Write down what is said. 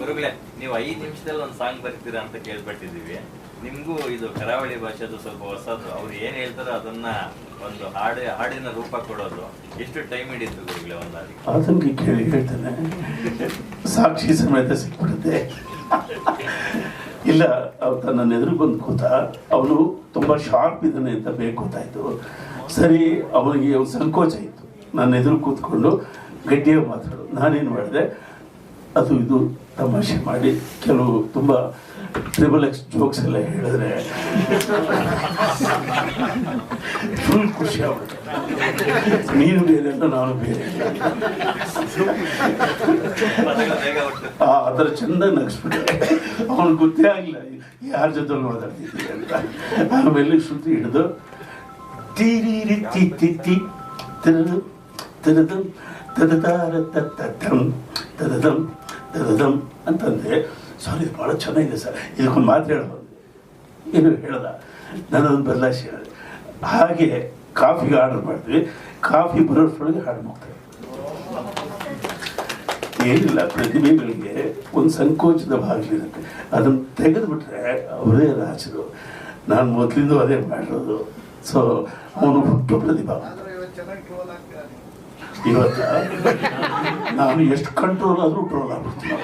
ಗುರುಗಳೇ, ನೀವು ಐದು ನಿಮಿಷದಲ್ಲಿ ಒಂದು ಸಾಂಗ್ ಬರ್ತೀರಾ ಅಂತ ಕೇಳ್ಪಟ್ಟಿದೀವಿ ನಿಮ್ಗೂ ಇದು ಕರಾವಳಿ ಭಾಷೆದು ಸ್ವಲ್ಪ ಹೊಸದು. ಅವ್ರು ಏನು ಹೇಳ್ತಾರೋ ಅದನ್ನ ಒಂದು ಹಾಡು, ಹಾಡಿನ ರೂಪ ಕೊಡೋದು. ಎಷ್ಟು ಟೈಮ್ ಹಿಡಿತು ಗುರುಗಳೇ ಒಂದು ಆ ಅದನ್ಗೆ ಕೇಳಿ, ಹೇಳ್ತೇನೆ. ಸಾಕ್ಷಿ ಸಮೇತ ಸಿಕ್ಬಿಡುತ್ತೆ. ಇಲ್ಲ, ಅವ್ರು ತನ್ನ ಎದುರು ಬಂದು ಕೂತ, ಅವನು ತುಂಬಾ ಶಾರ್ಪ್ ಇದ್ದಾನೆ ಅಂತ ಬೇಕು ಗೊತ್ತಾಯ್ತು. ಸರಿ, ಅವನಿಗೆ ಒಂದು ಸಂಕೋಚ ಇತ್ತು. ನನ್ನ ಎದುರು ಕೂತ್ಕೊಂಡು ಗಟ್ಟಿಯಾಗಿ ಮಾತಾಡು. ನಾನೇನು ಮಾಡಿದೆ? ಅದು ಇದು ತಮಾಷೆ ಮಾಡಿ ಕೆಲವು ತುಂಬ ಟ್ರಿಬಲ್ ಎಕ್ಸ್ ಜೋಕ್ಸ್ ಎಲ್ಲ ಹೇಳಿದ್ರೆ ಫುಲ್ ಖುಷಿ ಆಗುತ್ತೆ ನೀನು ಬೇರೆ ಅಂತ ನಾನು ಬೇರೆ ಅದರ ಚಂದ ನಗಿಸ್ಬಿಟ್ಟೆ ಅವನು ಗೊತ್ತೇ ಆಗಿಲ್ಲ ಯಾರ ಜೊತೆ ಮಾತಾಡ್ತಿದ್ದೆ ಅಂತ ಆಮೇಲೆ ಸುದ್ದಿ ಹಿಡಿದು ತೀರಿ ತಿ ತರದು ತದದಾರ ತತ್ತಂ ತದದಂ ತದದಂ ಅಂತಂದೆ ಸರ್ ಇದು ಭಾಳ ಚೆನ್ನಾಗಿದೆ ಸರ್. ಇದಕ್ಕೊಂದು ಮಾತು ಹೇಳೋದು ಏನು ಹೇಳ್ದ ನಾನು ಅದನ್ನು ಬದಲಾಯಿಸಿ ಹೇಳಿದೆ ಹಾಗೆ ಕಾಫಿಗೆ ಆರ್ಡರ್ ಮಾಡಿದ್ವಿ. ಕಾಫಿ ಬರೋಷ್ಟೊಳಗೆ ಹಾಡು ಮಾಡ್ತೇವೆ ಏನಿಲ್ಲ, ಪ್ರತಿಭೆಗಳಿಗೆ ಒಂದು ಸಂಕೋಚದ ಭಾಗಲಿರುತ್ತೆ ಅದನ್ನು ತೆಗೆದುಬಿಟ್ರೆ ಅವರೇ ರಾಜರು. ನಾನು ಮೊದಲಿಂದ ಅದೇ ಮಾಡಿರೋದು. ಸೊ ಅವನು ಹುಟ್ಟು ಪ್ರತಿಭಾ ಇವತ್ತ ನಾನು ಎಷ್ಟು ಕಂಟ್ರೋಲ್ ಆದರೂ ಟ್ರೋಲ್ ಆಗ್ಬಿಡ್ತೀನಿ.